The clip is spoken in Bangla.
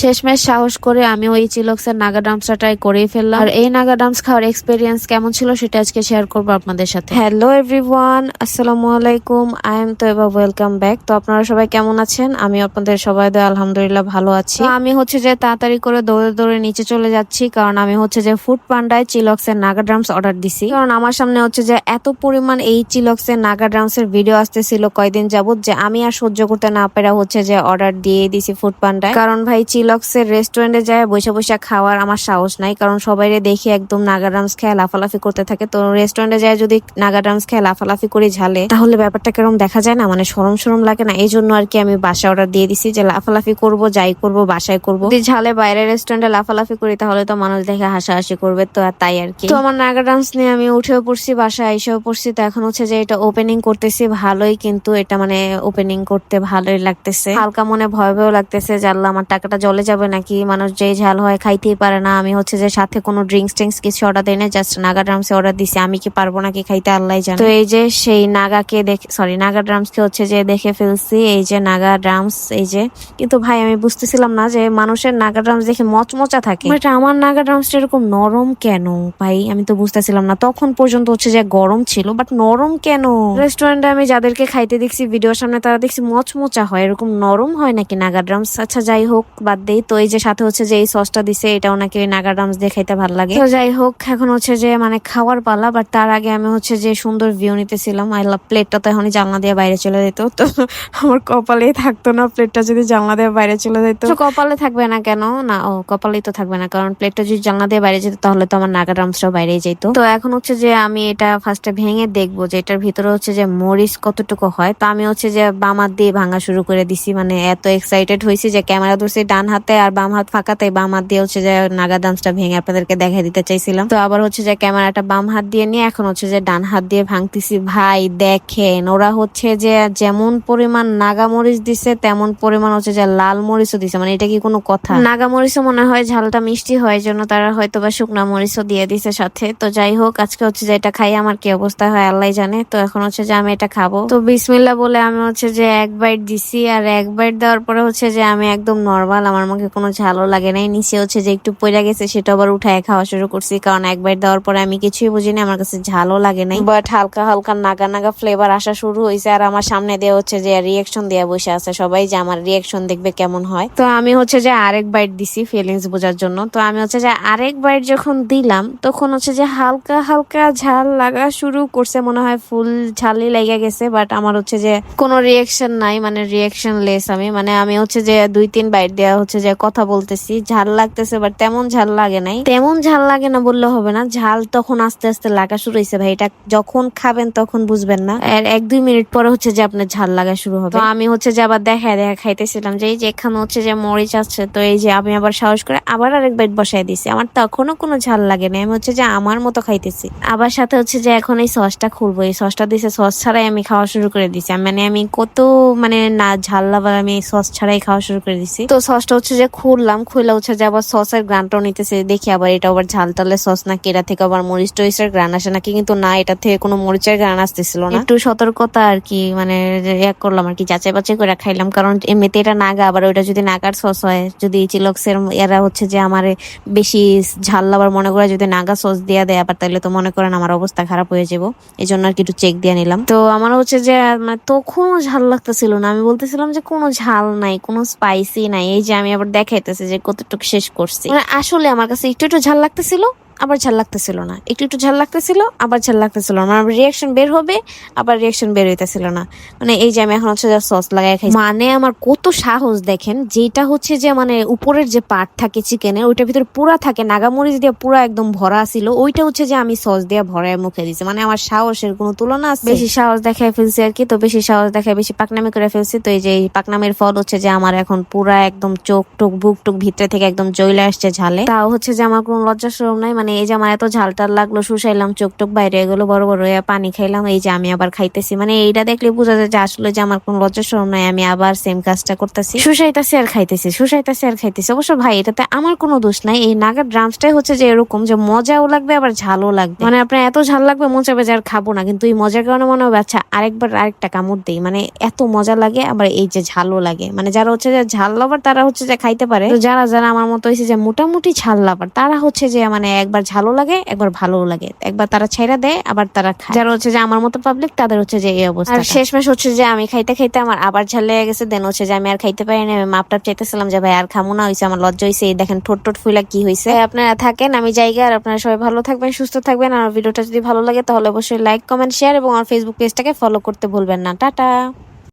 শেষমেশ সাহস করে আমি ওই চিলক্সের নাগা ডান্সটা ট্রাই করেই ফেললাম। আর এই নাগা ডান্স খাওয়ার এক্সপিরিয়েন্স কেমন ছিল সেটা আজকে শেয়ার করব আপনাদের সাথে। হ্যালো এভরিওয়ান আসসালামু আলাইকুম আই এম তো এবার ওয়েলকাম ব্যাক তো আপনারা সবাই কেমন আছেন? আমি আপনাদের সবাই দয়, আলহামদুলিল্লাহ ভালো আছি। আমি হচ্ছে যে তাড়াতাড়ি করে দৌড়ে দৌড়ে নিচে চলে যাচ্ছি, কারণ আমি হচ্ছে যে ফুড পান্ডায় চিলক্সের নাগা ড্রামস অর্ডার দিছি। কারণ আমার সামনে হচ্ছে যে এত পরিমাণ এই চিলক্সের নাগা ড্রামস এর ভিডিও আসতেছিল কয়দিন যাবত যে আমি আর সহ্য করতে না পেরা হচ্ছে যে অর্ডার দিয়ে দিছি ফুড পান্ডায় কারণ ভাই এর রেস্টুরেন্টে যায়, বসে বসে খাওয়ার আমার সাহস নাই, কারণ সবাই দেখি একদম নাগা ড্রামস খেয়ে লাফালাফি করতে থাকে। তো রেস্টুরেন্টে যায় যদি নাগা ড্রামস খেয়ে লাফালাফি করে ঝালে, তাহলে ব্যাপারটা কেরম দেখা যায় না? মানে সরম সরম লাগে না? এই জন্য আর কি আমি বাসায় অর্ডার দিয়ে দিছি যে লাফালাফি করব, যাই করব, বাসায় করব। যদি ঝালে বাইরে রেস্টুরেন্টে লাফালাফি করি, তাহলে তো মানুষ দেখে হাসাহাসি করবে, তো আর তাই আর কি। তো আমার নাগা ডান্স নিয়ে আমি উঠেও পড়ছি, বাসায় এসেও পড়ছি, তো এখন হচ্ছে যে এটা ওপেনিং করতেছি, ভালোই কিন্তু এটা মানে ওপেনিং করতে ভালোই লাগতেছে। হালকা মনে ভয় ভয় লাগতেছে যে আমার টাকাটা জলে যাবে নাকি? মানুষ যেই ঝাল হয় খাইতেই পারে না। আমি হচ্ছে যে সাথে কোনো ড্রিঙ্কস টিঙ্কস কিছু অর্ডার দেয় না জাস্ট নাগা ড্রামসে অর্ডার দিছি। আমি কি পারব নাকি খাইতে? আল্লাহ জানে। তো এই যে সেই নাগাকে দেখে সরি নাগা ড্রামসকে হচ্ছে যে দেখে ফেলছি। এই যে নাগা ড্রামস এই যে। কিন্তু ভাই আমি বুঝতেছিলাম না যে মানুষের নাগা ড্রামস দেখে মচমচা থাকে। বাট আমার নাগা ড্রামসটা এরকম নরম কেন? ভাই আমি তো বুঝতেছিলাম না। তখন পর্যন্ত হচ্ছে যে গরম ছিল বাট নরম কেন? রেস্টুরেন্টে আমি যাদেরকে খাইতে দেখছি ভিডিওর সামনে তারা দেখছি মচমচা হয়। এরকম নরম হয় নাকি নাগা ড্রামস আচ্ছা যাই হোক বাদ দেই। তো এই যে সাথে হচ্ছে যে এই সসটা দিছে এটাও নাকি ওই নাগা ড্রামস দিয়ে খাইতে ভালো লাগে। তো যাই হোক, এখন হচ্ছে যে মানে খাওয়ার পালা বাট তার আগে আমি হচ্ছে যে সুন্দর ভিউ নিতেছিলাম। আই লাভ প্লেটটা তো এখনই জানলা দিয়ে বাইরে চলে যেত। তো আমার কপালেই থাকতো না প্লেটটা যদি জানলা দিয়ে বাইরে চলে যেত। কপালে থাকবে না কেন? না, ও কপালেই তো থাকবে না, কারণ প্লেটটা যদি জানলা দিয়ে বাইরে যেত, তাহলে তো আমার নাগা ড্রামসটাও বাইরে যেত। তো এখন হচ্ছে যে আমি এটা ফার্স্টে ভেঙে দেখব যে এটার ভিতরে হচ্ছে যে মরিচ কতটুকু হয়। তো আমি হচ্ছে যে বামার দিয়ে ভাঙা শুরু করে দিছি মানে এত এক্সাইটেড হয়েছি যে ক্যামেরা ধরছি, ডান হাতে আর বাম হাত ফাঁকাতে বাম হাত দিয়ে হচ্ছে যে নাগা ডান্সটা ভেঙে আপনাদেরকে দেখা দিতে চাইছিলাম। তো আবার হচ্ছে যে ক্যামেরাটা বাম হাত দিয়ে নিয়ে এখন হচ্ছে যে ডান হাত দিয়ে ভাঙতেছি। ভাই, দেখেন, ওরা হচ্ছে যে যেমন পরিমাণ নাগা মরিচ দিছে, তেমন পরিমাণ হচ্ছে যে লাল মরিচও দিছে। মানে এটা কি কোনো কথা? নাগা মরিচও মনে হয় ঝালটা মিষ্টি হয় জন্য তারা হয়তো বা শুকনা মরিচও দিয়ে দিছে সাথে। তো যাই হোক, আজকে হচ্ছে যে এটা খাই, আমার কি অবস্থা হয় আল্লাহ জানে। তো এখন হচ্ছে যে আমি এটা খাব। তো বিসমিল্লা বলে আমি হচ্ছে যে এক বাইট দিছি, আর এক বাইট দেওয়ার পরে হচ্ছে যে আমি একদম নর্মাল আমার মুখে কোনো ঝালও লাগে নাই। নিচে হচ্ছে যে একটু পড়ে গেছে সেটা আবার উঠায় খাওয়া শুরু করছি। কারণ এক বাইট দেওয়ার পরে আমি কিছুই বুঝিনি আমার কাছে ঝালও লাগে নাই। বাট হালকা হালকা নাগা নাগা ফ্লেভার আসা শুরু হয়েছে আর আমার সামনে দেওয়া হচ্ছে যে রিয়েকশন দেওয়া বসে আছে সবাই যে আমার রিয়েকশন দেখবে কেমন হয়। তো আমি হচ্ছে যে আরেক বাইট দিছি ফিলিংস বোঝার জন্য। তো আমি হচ্ছে যে আরেক বাইট যখন দিলাম তখন হচ্ছে যে হালকা হালকা ঝাল লাগা শুরু করছে মনে হয় ফুল ঝালই লেগে গেছে বাট আমার হচ্ছে যে কোনো রিয়েকশন নাই মানে রিয়েকশন লেস আমি। মানে আমি হচ্ছে যে দুই তিন বাইট দেওয়া হচ্ছে যে কথা বলতেছি, ঝাল লাগতেছে বাট তেমন ঝাল লাগে নাই। তেমন ঝাল লাগে না বললে হবে না, ঝাল তখন আস্তে আস্তে লাগা শুরু হয়েছে ভাই, এটা যখন খাবেন তখন বুঝবেন না। আর এক দুই মিনিট পরে হচ্ছে যে আপনার ঝাল লাগা শুরু হবে। তো আমি হচ্ছে যে আবার দেখা দেখা খাইতেছিলাম যে, এই যে এখানে হচ্ছে যে মরিচ আছে, তো এই যে আমি আবার সাহস করে আবার আরেক বাইট বসাই দিছি। আমার তখনও কোনো ঝাল লাগে না আমি হচ্ছে যে আমার মতো খাইতেছি। আবার সাথে হচ্ছে যে এখন এই সসটা খুলবো, এই সসটা দিছে, সস ছাড়াই আমি খাওয়া শুরু করে দিছি। মানে আমি কত মানে না, ঝাল লাভার আমি সস ছাড়াই খাওয়া শুরু করে দিছি। তো সসটা হচ্ছে যে খুললাম খুলে হচ্ছে যে আবার সসের গ্রানটাও নিতেছে। দেখি আবার এটা আবার ঝাল টালে সস না এটা থেকে আবার মরিচ টরিচের গ্রান আসে নাকি? কিন্তু না, এটা থেকে কোনো মরিচের গ্রান আসতেছিল না। একটু সতর্কতা আর কি মানে এক করলাম আর কি যাচাই বাছাই করে খাইলাম। কারণ এমনিতে এটা নাগা, আবার ওইটা যদি নাগার সস হয়, যদি চিলক্সের এরা হচ্ছে যে আমার বেশি ঝাল লাভার মনে করে যদি নাগা সস দিয়া দেয়, আবার তাহলে তো মনে করেন আমার অবস্থা খারাপ হয়ে যাব। এই জন্য আর কি একটু চেক দিয়ে নিলাম। তো আমার হচ্ছে যে মানে তখনও ঝাল লাগতেছিল না। আমি বলতেছিলাম যে কোনো ঝাল নাই, কোনো স্পাইসি নাই। এই যে আমি আবার দেখাইতেছি যে কতটুকু শেষ করছি। মানে আসলে আমার কাছে একটু একটু ঝাল লাগতেছিল। আবার ঝাল লাগতেছিল না। একটু একটু ঝাল লাগতেছিল, আবার ঝাল লাগতেছিল না। আমার রিয়াকশন বের হবে, আবার রিয়াকশন বের হইতেছিল না। মানে এই যে আমি এখন হচ্ছে যে সস লাগাই খাই মানে আমার কত সাহস দেখেন, যেটা হচ্ছে যে মানে উপরের যে পার্ট থাকে চিকেনের ওইটার ভিতরে পুরা থাকে। নাগামরিচ দিয়ে পুরা একদম ভরা ছিল, ওইটা হচ্ছে যে আমি সস দিয়ে ভরায় মুখে দিছি। মানে আমার সাহসের কোনো তুলনা আছে? বেশি সাহস দেখায় ফেলছি আর কি, তো বেশি সাহস দেখায়, বেশি পাকনামি করে ফেলছি। তো এই যে এই পাকনামের ফল হচ্ছে যে আমার এখন পুরা একদম চোখ টোক বুক টুক ভিতরে থেকে একদম জইলে আসছে ঝালে। তাও হচ্ছে যে আমার কোনো লজ্জা সরম নাই মানে এই যে আমার এত ঝাল টাল লাগল, শুষাইলাম চোখ টোক বাইরে এগুলো বড় বড় হয়ে পানি খাইলাম, এই যে আমি আবার খাইতেছি। মানে এইটা দেখলে বোঝা যায় যে আসলে যে আমার কোনো লজ্জা শরম নাই, আমি আবার সেম কাজটা করতেছি। শুষাইতেছি আর খাইতেছি, শুষাইতেছি আর খাইতেছি। অবশ্য ভাই, এটাতে আমার কোনো দোষ নাই, এই নাগার ড্রামসটাই হচ্ছে যে এরকম যে মজাও লাগবে, আবার ঝালও লাগবে। মানে আপনার এত ঝাল লাগবে চাবে যে আর খাব না, কিন্তু এই মজার কারণে মনে হবে আচ্ছা আরেকবার আরেকটা কামড় দেই। মানে এত মজা লাগে, আবার এই যে ঝালও লাগে। মানে যারা হচ্ছে যে ঝাল লাভার তারা হচ্ছে যে খাইতে পারে। যারা যারা আমার মতো হয়েছে যে মোটামুটি ঝাল লাভার তারা হচ্ছে যে মানে একবার ঝালও লাগে একবার ভালোও লাগে। একবার তারা ছেড়ে দেয় আবার তারা খায়। যারা হচ্ছে যে আমার মতো পাবলিক তাদের হচ্ছে যে এই অবস্থা আর শেষ মাস হচ্ছে যে আমি খাইতে খাইতে আমার আবার ঝাল লেগে গেছে দেন হচ্ছে যে আমি আর খাইতে পারি না। আমি মাপটাপ চাইতেছিলাম যে ভাই আর খামো না হয়েছে আমার লজ্জা হয়েছে এই দেখেন ঠোঁট টোট ফুলা কি হয়েছে আপনারা থাকেন আমি জায়গা আর আপনারা সবাই ভালো থাকবেন সুস্থ থাকবেন। আর ভিডিওটা যদি ভালো লাগে তাহলে অবশ্যই লাইক কমেন্ট শেয়ার এবং আমার ফেসবুক পেজটাকে ফলো করতে ভুলবেন না। টাটা!